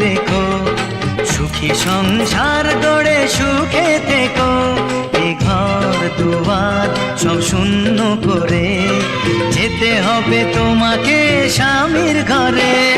দেখো, সুখী সংসার গড়ে সুখে দেখো এ ঘর দুবার সব শূন্য করে যেতে হবে তোমাকে স্বামীর ঘরে।